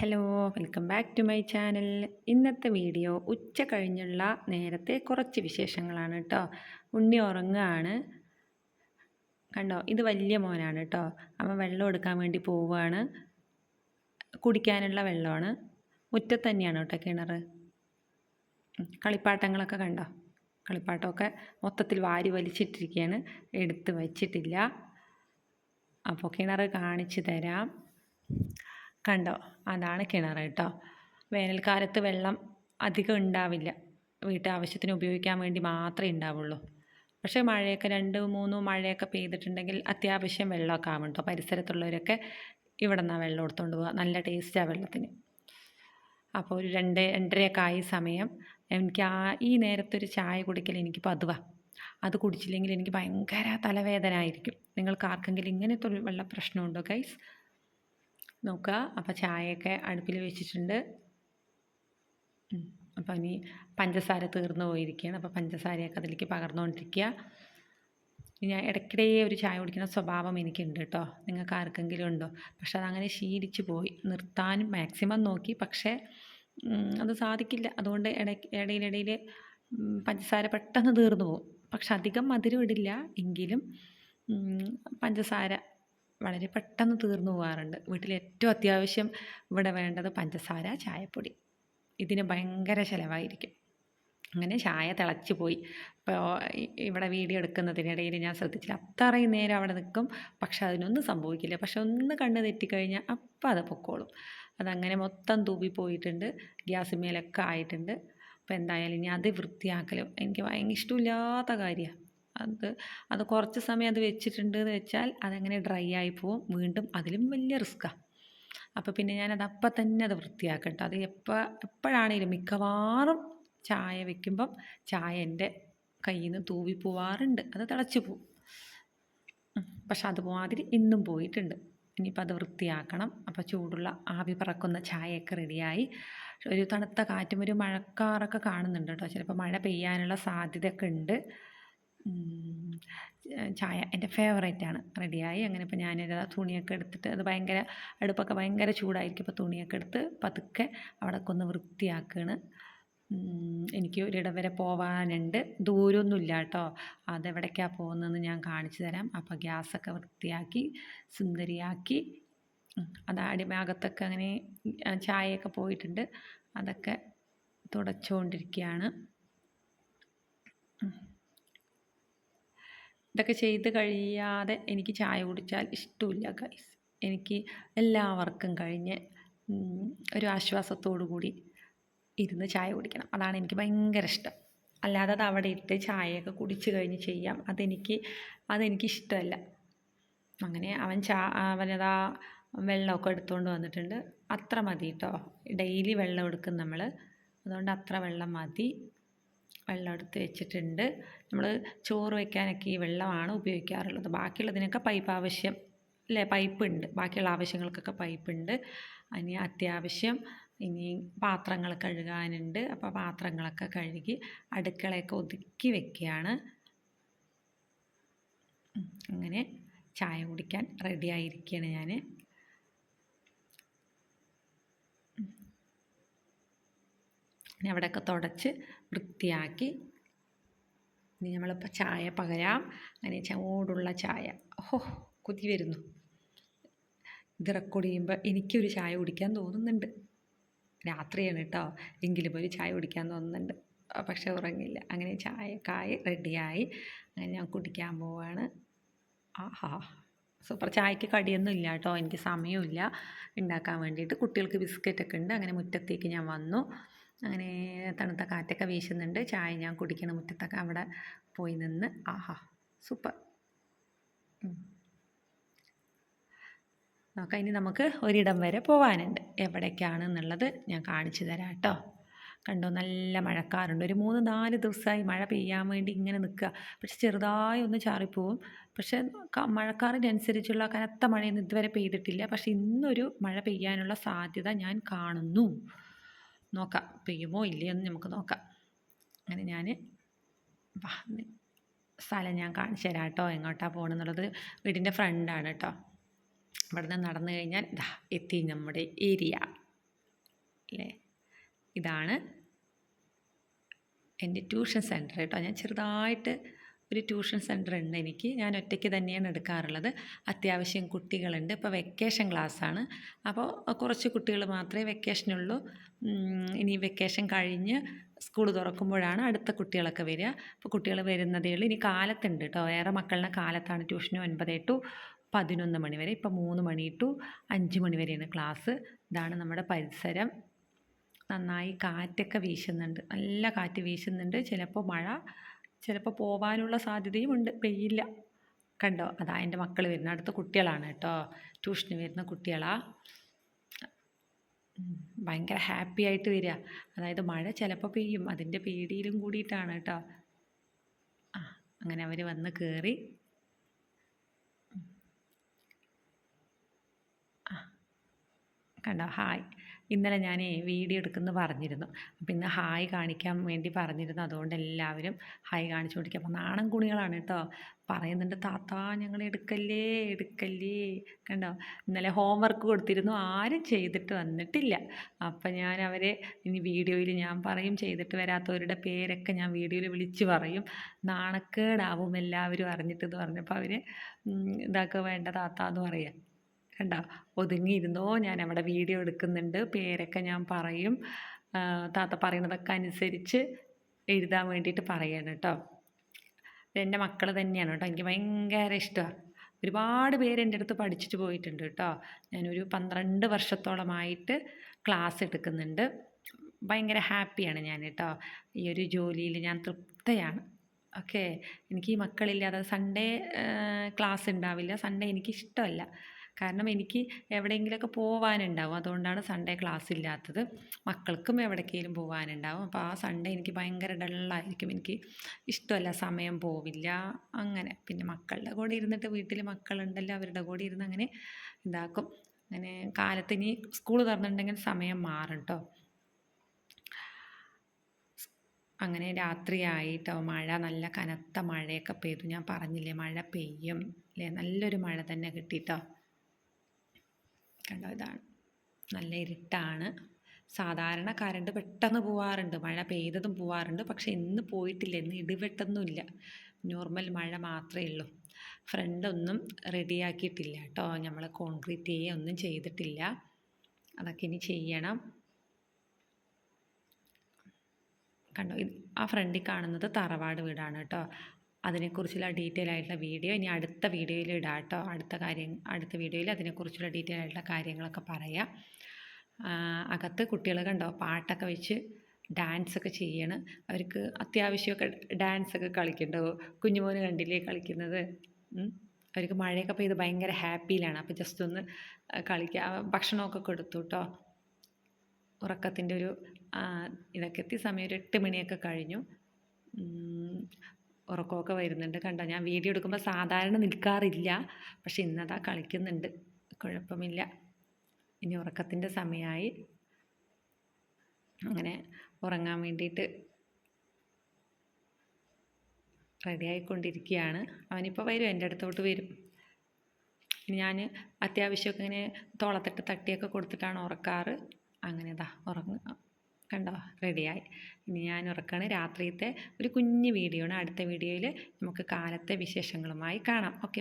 Hello welcome back to my channel. ഇന്നത്തെ video ഉച്ച കഴിഞ്ഞുള്ള നേരത്തെ കുറച്ച് വിശേഷങ്ങളാണ് കേട്ടോ ഉണ്ണി ഉറങ്ങുകയാണ് കണ്ടോ ഇത് വലിയ മോനാണ് കേട്ടോ അവൻ വെള്ളം എടുക്കാൻ വേണ്ടി പോവുകയാണ് കുടിക്കാനുള്ള വെള്ളമാണ്. മുറ്റത്ത് തന്നെയാണ് കേട്ടോ കിണർ കളിപ്പാട്ടങ്ങളൊക്കെ കണ്ടോ? കളിപ്പാട്ടമൊക്കെ മൊത്തത്തിൽ വാരി വലിച്ചിട്ടിരിക്കുകയാണ് എടുത്ത് വച്ചിട്ടില്ല. അപ്പോൾ കിണർ കാണിച്ചു തരാം. കണ്ടോ? അതാണ് കിണർ കേട്ടോ. വേനൽക്കാലത്ത് വെള്ളം അധികം ഉണ്ടാവില്ല. വീട്ടാവശ്യത്തിന് ഉപയോഗിക്കാൻ വേണ്ടി മാത്രമേ ഉണ്ടാവുള്ളൂ. പക്ഷേ മഴയൊക്കെ രണ്ട് മൂന്ന് മഴയൊക്കെ പെയ്തിട്ടുണ്ടെങ്കിൽ അത്യാവശ്യം വെള്ളമൊക്കെ ആവും കേട്ടോ. പരിസരത്തുള്ളവരൊക്കെ ഇവിടെ നിന്നാണ് വെള്ളം എടുത്തുകൊണ്ട് പോവുക. നല്ല ടേസ്റ്റാണ് വെള്ളത്തിന്. അപ്പോൾ ഒരു രണ്ട് രണ്ടരയൊക്കെ ആയ സമയം എനിക്ക് ആ ഈ നേരത്തെ ഒരു ചായ കുടിക്കൽ എനിക്ക് പതുവ. അത് കുടിച്ചില്ലെങ്കിൽ എനിക്ക് ഭയങ്കര തലവേദന ആയിരിക്കും. നിങ്ങൾക്ക് ആർക്കെങ്കിലും ഇങ്ങനത്തെ ഒരു വെള്ള പ്രശ്നമുണ്ടോ ഗൈസ് നോക്കുക. അപ്പോൾ ചായയൊക്കെ അടുപ്പിൽ വെച്ചിട്ടുണ്ട്. അപ്പോൾ ഇനി പഞ്ചസാര തീർന്നു പോയിരിക്കുകയാണ്. അപ്പോൾ പഞ്ചസാരയൊക്കെ അതിലേക്ക് പകർന്നുകൊണ്ടിരിക്കുക. ഞാൻ ഇടയ്ക്കിടെ ഒരു ചായ കുടിക്കുന്ന സ്വഭാവം എനിക്കുണ്ട് കേട്ടോ. നിങ്ങൾക്ക് ആർക്കെങ്കിലും ഉണ്ടോ? പക്ഷെ അതങ്ങനെ ശീലിച്ച് പോയി. നിർത്താനും മാക്സിമം നോക്കി. പക്ഷേ അത് സാധിക്കില്ല. അതുകൊണ്ട് ഇടയിലിടയിൽ പഞ്ചസാര പെട്ടെന്ന് തീർന്നു പോകും. പക്ഷെ അധികം മധുരം ഇടില്ല. എങ്കിലും പഞ്ചസാര വളരെ പെട്ടെന്ന് തീർന്നു പോകാറുണ്ട്. വീട്ടിൽ ഏറ്റവും അത്യാവശ്യം ഇവിടെ വേണ്ടത് പഞ്ചസാര ചായപ്പൊടി. ഇതിന് ഭയങ്കര ചിലവായിരിക്കും. അങ്ങനെ ചായ തിളച്ച് പോയി. ഇപ്പോൾ ഇവിടെ വീഡിയോ എടുക്കുന്നതിനിടയിൽ ഞാൻ ശ്രദ്ധിച്ചില്ല. അത്രയും നേരം അവിടെ നിൽക്കും. പക്ഷെ അതിനൊന്നും സംഭവിക്കില്ല. പക്ഷെ ഒന്ന് കണ്ണ് തെറ്റിക്കഴിഞ്ഞാൽ അപ്പം അത് പൊക്കോളും. അതങ്ങനെ മൊത്തം തൂവി പോയിട്ടുണ്ട്. ഗ്യാസ് മേലൊക്കെ ആയിട്ടുണ്ട്. അപ്പോൾ എന്തായാലും ഇനി അത് വൃത്തിയാക്കലും എനിക്ക് ഭയങ്കര ഇഷ്ടമില്ലാത്ത കാര്യമാണ്. അത് അത് കുറച്ച് സമയം അത് വെച്ചിട്ടുണ്ട് എന്ന് വെച്ചാൽ അതങ്ങനെ ഡ്രൈ ആയി പോവും. വീണ്ടും അതിലും വലിയ റിസ്ക്കാണ് അപ്പോൾ പിന്നെ ഞാനത് അപ്പം തന്നെ അത് വൃത്തിയാക്കട്ടെ. അത് എപ്പോൾ എപ്പോഴാണേലും മിക്കവാറും ചായ വെക്കുമ്പം ചായ എന്റെ കയ്യിൽ നിന്ന് തൂവി പോവാറുണ്ട്. അത് തിളച്ച് പോവും. പക്ഷെ അതുമാതിരി ഇന്നും പോയിട്ടുണ്ട്. ഇനിയിപ്പോൾ അത് വൃത്തിയാക്കണം. അപ്പോൾ ചൂടുള്ള ആവി പറക്കുന്ന ചായയൊക്കെ റെഡിയായി. ഒരു തണുത്ത കാറ്റും ഒരു മഴക്കാറൊക്കെ കാണുന്നുണ്ട് കേട്ടോ. ചിലപ്പോൾ മഴ പെയ്യാനുള്ള സാധ്യതയൊക്കെ ഉണ്ട്. ചായ എന്റെ ഫേവറേറ്റാണ് റെഡിയായി. അങ്ങനെ ഇപ്പോൾ ഞാനൊരു തുണിയൊക്കെ എടുത്തിട്ട് അത് ഭയങ്കര അടുപ്പൊക്കെ ഭയങ്കര ചൂടായിരിക്കും. അപ്പോൾ തുണിയൊക്കെ എടുത്ത് പതുക്കെ അവിടെ ഒന്ന് വൃത്തിയാക്കുകയാണ് എനിക്ക് ഒരിടം വരെ പോവാനുണ്ട്. ദൂരമൊന്നുമില്ല കേട്ടോ. അതെവിടേക്കാണ് പോകുന്നതെന്ന് ഞാൻ കാണിച്ചു തരാം. അപ്പോൾ ഗ്യാസൊക്കെ വൃത്തിയാക്കി സുന്ദരിയാക്കി. അത് അടിഭാഗത്തൊക്കെ അങ്ങനെ ചായയൊക്കെ പോയിട്ടുണ്ട്. അതൊക്കെ തുടച്ചുകൊണ്ടിരിക്കുകയാണ് ഇതൊക്കെ ചെയ്ത് കഴിയാതെ എനിക്ക് ചായ കുടിച്ചാൽ ഇഷ്ടമില്ല ഗൈസ് എനിക്ക് എല്ലാവർക്കും കഴിഞ്ഞ് ഒരു ആശ്വാസത്തോടു കൂടി ഇരുന്ന് ചായ കുടിക്കണം. അതാണ് എനിക്ക് ഭയങ്കര ഇഷ്ടം. അല്ലാതെ അത് അവിടെ ഇട്ട് ചായയൊക്കെ കുടിച്ച് കഴിഞ്ഞ് ചെയ്യാം അതെനിക്ക് അതെനിക്ക് ഇഷ്ടമല്ല. അങ്ങനെ അവൻ ചാ അവനതാ വെള്ളമൊക്കെ എടുത്തുകൊണ്ട് വന്നിട്ടുണ്ട്. അത്ര മതി കേട്ടോ ഡെയിലി വെള്ളം എടുക്കും നമ്മൾ അതുകൊണ്ട് അത്ര വെള്ളം മതി. വെള്ളം എടുത്ത് വെച്ചിട്ടുണ്ട്. നമ്മൾ ചോറ് വയ്ക്കാനൊക്കെ ഈ വെള്ളമാണ് ഉപയോഗിക്കാറുള്ളത്. ബാക്കിയുള്ളതിനൊക്കെ പൈപ്പ് ആവശ്യം അല്ലേ? പൈപ്പ് ഉണ്ട്. ബാക്കിയുള്ള ആവശ്യങ്ങൾക്കൊക്കെ പൈപ്പ് ഉണ്ട്. ഇനി അത്യാവശ്യം ഇനി പാത്രങ്ങൾ കഴുകാനുണ്ട്. അപ്പോൾ പാത്രങ്ങളൊക്കെ കഴുകി അടുക്കളയൊക്കെ ഒതുക്കി വെക്കുകയാണ്. അങ്ങനെ ചായ കുടിക്കാൻ റെഡി ആയിരിക്കുകയാണ് ഞാൻ ഇനി അവിടെയൊക്കെ തുടച്ച് വൃത്തിയാക്കി ഇനി നമ്മളിപ്പോൾ ചായ പകരാം. അങ്ങനെ ചൂടുള്ള ചായ. ഓഹോ കൊതി വരുന്നു. ഇത് ചെയ്യുമ്പോൾ എനിക്കൊരു ചായ കുടിക്കാൻ തോന്നുന്നുണ്ട്. രാത്രിയാണ് കേട്ടോ എങ്കിലും ഒരു ചായ കുടിക്കാൻ തോന്നുന്നുണ്ട്. പക്ഷെ ഉറങ്ങില്ല. അങ്ങനെ ചായക്കായി റെഡിയായി. അങ്ങനെ ഞാൻ കുടിക്കാൻ പോവാണ്. ആഹാ. സൂപ്പർ. ചായക്ക് കടിയൊന്നും ഇല്ല കേട്ടോ എനിക്ക് സമയമില്ല ഉണ്ടാക്കാൻ വേണ്ടിയിട്ട് കുട്ടികൾക്ക് ബിസ്ക്കറ്റൊക്കെ ഉണ്ട്. അങ്ങനെ മുറ്റത്തേക്ക് ഞാൻ വന്നു. അങ്ങനെ തണുത്ത കാറ്റൊക്കെ വീശുന്നുണ്ട്. ചായ ഞാൻ കുടിക്കണം മുറ്റത്തൊക്കെ അവിടെ പോയി നിന്ന്. ആഹാ സൂപ്പർ. നോക്കാം ഇനി നമുക്ക് ഒരിടം വരെ പോകാനുണ്ട് എവിടേക്കാണ് എന്നുള്ളത് ഞാൻ കാണിച്ചു തരാം കേട്ടോ. കണ്ടോ നല്ല മഴക്കാറുണ്ട്. ഒരു മൂന്ന് നാല് ദിവസമായി മഴ പെയ്യാൻ വേണ്ടി ഇങ്ങനെ നിൽക്കുക. പക്ഷെ ചെറുതായി ഒന്ന് ചാറിപ്പോവും. പക്ഷെ മഴക്കാറിനനുസരിച്ചുള്ള കനത്ത മഴയൊന്നും ഇതുവരെ പെയ്തിട്ടില്ല. പക്ഷെ ഇന്നൊരു മഴ പെയ്യാനുള്ള സാധ്യത ഞാൻ കാണുന്നു. നോക്കാം. പെയ്യുമോ ഇല്ലയോ എന്ന് നമുക്ക് നോക്കാം. അങ്ങനെ ഞാൻ സ്ഥലം ഞാൻ കാണിച്ചു തരാം കേട്ടോ. എങ്ങോട്ടാണ് പോകണമെന്നുള്ളത് വീടിന്റെ ഫ്രണ്ടാണ് കേട്ടോ. ഇവിടെ നിന്ന് നടന്നു കഴിഞ്ഞാൽ ഇതാ എത്തി നമ്മുടെ ഏരിയ അല്ലേ? ഇതാണ് എന്റെ ട്യൂഷൻ സെന്റർ കേട്ടോ. ഞാൻ ചെറുതായിട്ട് ഒരു ട്യൂഷൻ സെന്റർ ഉണ്ട് എനിക്ക്. ഞാൻ ഒറ്റയ്ക്ക് തന്നെയാണ് എടുക്കാറുള്ളത്. അത്യാവശ്യം കുട്ടികളുണ്ട്. ഇപ്പോൾ വെക്കേഷൻ ക്ലാസ്സാണ്. അപ്പോൾ കുറച്ച് കുട്ടികൾ മാത്രമേ വെക്കേഷനുള്ളൂ. ഇനി വെക്കേഷൻ കഴിഞ്ഞ് സ്കൂൾ തുറക്കുമ്പോഴാണ് അടുത്ത കുട്ടികളൊക്കെ വരിക. അപ്പോൾ കുട്ടികൾ വരുന്നതേ ഉള്ളൂ. ഇനി കാലത്തുണ്ട് കേട്ടോ. വേറെ മക്കളുടെ കാലത്താണ് ട്യൂഷന് ഒൻപത് ടു പതിനൊന്ന് മണി വരെ. ഇപ്പോൾ മൂന്ന് മണി ടു അഞ്ച് മണി വരെയാണ് ക്ലാസ് ഇതാണ് നമ്മുടെ പരിസരം. നന്നായി കാറ്റൊക്കെ വീശുന്നുണ്ട്. നല്ല കാറ്റ് വീശുന്നുണ്ട്. ചിലപ്പോൾ മഴ ചിലപ്പോൾ പോവാനുള്ള സാധ്യതയും ഉണ്ട്. പെയ്യില്ല. കണ്ടോ? അതാ എന്റെ മക്കൾ വരുന്ന അടുത്ത കുട്ടികളാണ് കേട്ടോ. ട്യൂഷന് വരുന്ന കുട്ടികളാ. ഭയങ്കര ഹാപ്പി ആയിട്ട് വരിക. അതായത് മഴ ചിലപ്പോൾ പെയ്യും. അതിന്റെ പേടിയിലും കൂടിയിട്ടാണ് കേട്ടോ. ആ അങ്ങനെ അവർ വന്ന് കയറി കണ്ടോ? ഹായ്. ഇന്നലെ ഞാൻ വീഡിയോ എടുക്കുമെന്ന് പറഞ്ഞിരുന്നു. അപ്പോൾ ഇന്ന് ഹായ് കാണിക്കാൻ വേണ്ടി പറഞ്ഞിരുന്നു. അതുകൊണ്ട് എല്ലാവരും ഹായ് കാണിച്ചു കൊടുക്കുക അപ്പോൾ നാണം കുണികളാണ് കേട്ടോ. പറയുന്നുണ്ട് താത്ത ഞങ്ങൾ എടുക്കല്ലേ എടുക്കല്ലേ. കണ്ടോ? ഇന്നലെ ഹോംവർക്ക് കൊടുത്തിരുന്നു. ആരും ചെയ്തിട്ട് വന്നിട്ടില്ല. അപ്പം ഞാൻ അവരെ ഇനി വീഡിയോയിൽ ഞാൻ പറയും ചെയ്തിട്ട് വരാത്തവരുടെ പേരൊക്കെ ഞാൻ വീഡിയോയിൽ വിളിച്ച് പറയും. നാണക്കേടാവും എല്ലാവരും അറിഞ്ഞിട്ടെന്ന് പറഞ്ഞപ്പോൾ അവർ ഇതാക്കുക വേണ്ട താത്ത എന്ന് പറയുക കണ്ടോ ഒതുങ്ങിയിരുന്നോ? ഞാൻ അവിടെ വീഡിയോ എടുക്കുന്നുണ്ട്. പേരൊക്കെ ഞാൻ പറയും. താത്ത പറയുന്നതൊക്കെ അനുസരിച്ച് എഴുതാൻ വേണ്ടിയിട്ട് പറയണം കേട്ടോ എന്റെ മക്കൾ തന്നെയാണ് കേട്ടോ എനിക്ക് ഭയങ്കര ഇഷ്ടമാണ് ഒരുപാട് പേര് എന്റെ അടുത്ത് പഠിച്ചിട്ട് പോയിട്ടുണ്ട് കേട്ടോ ഞാനൊരു പന്ത്രണ്ട് വർഷത്തോളമായിട്ട് ക്ലാസ് എടുക്കുന്നുണ്ട്. ഭയങ്കര ഹാപ്പിയാണ് ഞാൻ കേട്ടോ ഈ ഒരു ജോലിയിൽ ഞാൻ തൃപ്തയാണ്. ഓക്കെ. എനിക്ക് ഈ മക്കളില്ലാതെ സൺഡേ ക്ലാസ് ഉണ്ടാവില്ല. സൺഡേ എനിക്ക് ഇഷ്ടമല്ല. കാരണം എനിക്ക് എവിടെയെങ്കിലുമൊക്കെ പോകാനുണ്ടാവും അതുകൊണ്ടാണ് സൺഡേ ക്ലാസ് ഇല്ലാത്തത്. മക്കൾക്കും എവിടേക്കെങ്കിലും പോകാനുണ്ടാവും അപ്പോൾ ആ സൺഡേ എനിക്ക് ഭയങ്കര ഡള്ളായിരിക്കും. എനിക്ക് ഇഷ്ടമല്ല സമയം പോവില്ല. അങ്ങനെ. പിന്നെ മക്കളുടെ കൂടെ ഇരുന്നിട്ട് വീട്ടിൽ മക്കളുണ്ടല്ലോ അവരുടെ കൂടെ ഇരുന്ന് അങ്ങനെ ഇതാക്കും. അങ്ങനെ കാലത്ത് ഇനി സ്കൂൾ തുറന്നിട്ടുണ്ടെങ്കിൽ സമയം മാറും കേട്ടോ അങ്ങനെ രാത്രിയായിട്ടോ മഴ നല്ല കനത്ത മഴയൊക്കെ പെയ്തു. ഞാൻ പറഞ്ഞില്ലേ മഴ പെയ്യും. അല്ലേ? നല്ലൊരു മഴ തന്നെ കിട്ടിട്ടോ. കണ്ടോ? ഇതാണ്. നല്ല ഇരുട്ടാണ്. സാധാരണ കറണ്ട് പെട്ടെന്ന് പോവാറുണ്ട്. മഴ പെയ്തതും പോവാറുണ്ട്. പക്ഷെ ഇന്ന് പോയിട്ടില്ല. ഇന്ന് ഇടിവെട്ടൊന്നുമില്ല. നോർമൽ മഴ മാത്രമേ ഉള്ളൂ. ഫ്രണ്ടൊന്നും റെഡിയാക്കിയിട്ടില്ല കേട്ടോ. നമ്മൾ കോൺക്രീറ്റ് ചെയ്യുക ഒന്നും ചെയ്തിട്ടില്ല. അതൊക്കെ ഇനി ചെയ്യണം. കണ്ടോ? ആ ഫ്രണ്ടിൽ കാണുന്നത് തറവാട് വീടാണ് കേട്ടോ. അതിനെക്കുറിച്ചുള്ള ഡീറ്റെയിൽ ആയിട്ടുള്ള വീഡിയോ ഇനി അടുത്ത വീഡിയോയിൽ ഇടാം കേട്ടോ അടുത്ത കാര്യം അടുത്ത വീഡിയോയിൽ അതിനെക്കുറിച്ചുള്ള ഡീറ്റെയിൽ ആയിട്ടുള്ള കാര്യങ്ങളൊക്കെ പറയാം. അകത്ത് കുട്ടികൾ കണ്ടോ? പാട്ടൊക്കെ വെച്ച് ഡാൻസൊക്കെ ചെയ്യണം. അവർക്ക് അത്യാവശ്യമൊക്കെ ഡാൻസൊക്കെ കളിക്കണ്ടോ? കുഞ്ഞുമോന് കണ്ടില്ലേ കളിക്കുന്നത്. അവർക്ക് മഴയൊക്കെ പെയ്ത് ഭയങ്കര ഹാപ്പിയിലാണ് അപ്പോൾ ജസ്റ്റ് ഒന്ന് കളിക്കുക ഭക്ഷണമൊക്കെ കൊടുത്തു കേട്ടോ ഉറക്കത്തിന്റെ ഒരു ഇതൊക്കെ എത്തിയ സമയം ഒരു എട്ട് മണിയൊക്കെ കഴിഞ്ഞു. ഉറക്കമൊക്കെ വരുന്നുണ്ട്. കണ്ടോ? ഞാൻ വീഡിയോ എടുക്കുമ്പോൾ സാധാരണ നിൽക്കാറില്ല. പക്ഷെ ഇന്നതാ കളിക്കുന്നുണ്ട്. കുഴപ്പമില്ല. ഇനി ഉറക്കത്തിന്റെ സമയമായി. അങ്ങനെ ഉറങ്ങാൻ വേണ്ടിയിട്ട് റെഡി ആയിക്കൊണ്ടിരിക്കുകയാണ്. അവനിപ്പോൾ വരും. എന്റെ അടുത്തോട്ട് വരും. ഞാൻ അത്യാവശ്യമൊക്കെ ഇങ്ങനെ തോളത്തിട്ട് തട്ടിയൊക്കെ കൊടുത്തിട്ടാണ് ഉറക്കാറ്. അങ്ങനെ ഉറങ്ങുക. ഉറങ്ങ കണ്ടോ? റെഡിയായി ഇനി ഞാൻ ഉറക്കാണ്. രാത്രിയത്തെ ഒരു കുഞ്ഞു വീഡിയോ ആണ്. അടുത്ത വീഡിയോയിൽ നമുക്ക് കാലത്തെ വിശേഷങ്ങളുമായി കാണാം. ഓക്കെ